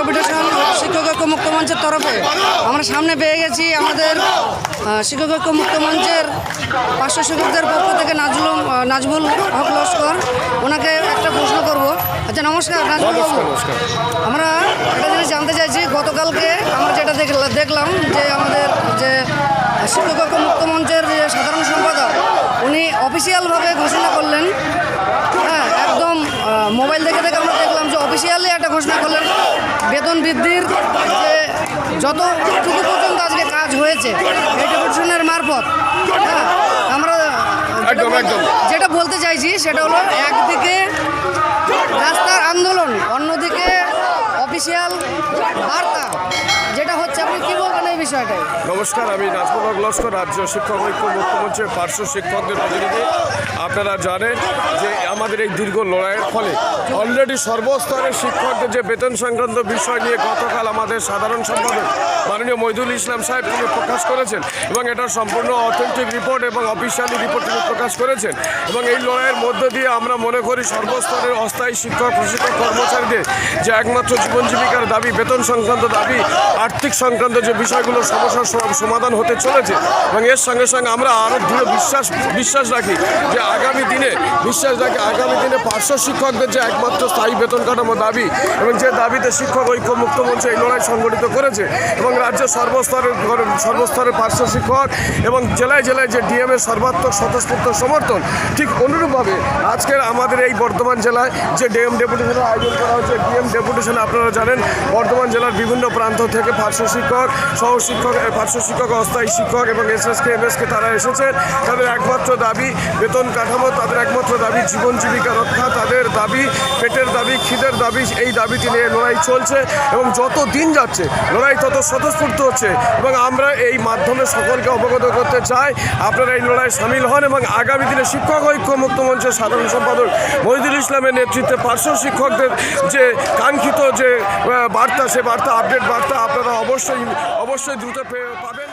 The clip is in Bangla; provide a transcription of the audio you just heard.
ডেপুটেশন শিক্ষক ঐক্য মুক্ত মঞ্চের তরফে আমরা সামনে পেয়ে গেছি আমাদের শিক্ষক ঐক্য মুক্ত মঞ্চের পাঁচশো শিক্ষকদের পক্ষ থেকে নাজলুম আহ, নাজমুল হক লস্কর। ওনাকে একটা প্রশ্ন করব। আচ্ছা নমস্কার নাজমুল আমরা একটা জিনিস জানতে চাইছি গতকালকে আমরা যেটা দেখলা- দেখলাম যে আমাদের যে শিক্ষক ঐক্য মুক্ত মঞ্চের যে সাধারণ সম্পাদক উনি অফিসিয়ালভাবে ঘোষণা করলেন। হ্যাঁ একদম মোবাইল দেখে দেখে আমরা দেখলাম যে অফিসিয়ালি একটা ঘোষণা করলেন। বেতন বৃদ্ধির যে যতটুকু পর্যন্ত আজকে কাজ হয়েছে এই ডেপুটেশনের মারফত হ্যাঁ? আমরা যেটা একদম, বলতে- যেটা বলতে চাইছি সেটা হলো একদিকে রাস্তার আন্দোলন অন্যদিকে অফিসিয়াল বার্তা যেটা হচ্ছে আপনি কী বলবেন? এই বিষয়টাই। নমস্কার, আমি হক লস্কর, রাজ্য শিক্ষক ঐক্য মুখ্যমন্ত্রীর পার্শ্ব শিক্ষকদের প্রতিনিধি আপনারা জানেন যে আমাদের এই দীর্ঘ লড়াইয়ের ফলে অলরেডি সর্বস্তরের শিক্ষকদের যে বেতন সংক্রান্ত বিষয় নিয়ে গতকাল আমাদের সাধারণ সম্পাদক মাননীয় মইদুল ইসলাম সাহেব তিনি প্রকাশ করেছেন এবং এটা সম্পূর্ণ অথেন্টিক রিপোর্ট এবং অফিসিয়ালি রিপোর্ট তিনি প্রকাশ করেছেন এবং এই লড়াইয়ের মধ্য দিয়ে আমরা মনে করি সর্বস্তরের অস্থায়ী শিক্ষক, প্রশিক্ষক, কর্মচারীদের যে একমাত্র জীবন জীবিকার দাবি, বেতন সংক্রান্ত দাবি, আর্থিক সংক্রান্ত যে বিষয়গুলো সমস্যার সমাধান হতে চলেছে এবং এর সঙ্গে সঙ্গে আমরা আরও দৃঢ় বিশ্বাস বিশ্বাস রাখি যে আগামী দিনে, বিশ্বাস রাখি আগামী দিনে পার্শ্ব শিক্ষকদের যে একমাত্র স্থায়ী বেতন কাঠামো দাবি এবং যে দাবিতে শিক্ষক ঐক্য মুক্ত মঞ্চ এই লড়াই সংগঠিত করেছে এবং রাজ্যের সর্বস্তরের সর্বস্তরের পার্শ্ব শিক্ষক এবং জেলায় জেলায় যে ডিএম এর সর্বাত্মক স্বতঃস্ফূর্ত সমর্থন, ঠিক অনুরূপভাবে আজকের আমাদের এই বর্ধমান জেলায় যে ডিএম ডেপুটেশনের আয়োজন করা হচ্ছে ডিএম ডেপুটেশন আপনারা জানেন, বর্ধমান জেলার বিভিন্ন প্রান্ত থেকে পার্শ্ব শিক্ষক সহ শিক্ষক পার্শ্ব শিক্ষক, অস্থায়ী শিক্ষক এবং এসএসকে, এমএসকে তারা এসেছেন। তাদের একমাত্র দাবি বেতন কাঠামো, তাদের একমাত্র দাবি জীবন জীবিকা রক্ষা, তাদের দাবি পেটের দাবি, খিদের দাবি, এই দাবিটি নিয়ে লড়াই চলছে এবং যত দিন যাচ্ছে, লড়াই তত স্বতঃস্ফূর্ত হচ্ছে এবং আমরা এই মাধ্যমে সকলকে অবগত করতে চাই। আপনারা এই লড়াই সামিল হন এবং আগামী দিনে শিক্ষক ঐক্য মুক্ত মঞ্চের সাধারণ সম্পাদক মহিদুল ইসলামের নেতৃত্বে পার্শ্ব শিক্ষকদের যে কাঙ্ক্ষিত যে বার্তা, সে বার্তা আপডেট বার্তা আপনারা অবশ্যই অবশ্যই দ্রুত পেয়ে- পাবেন।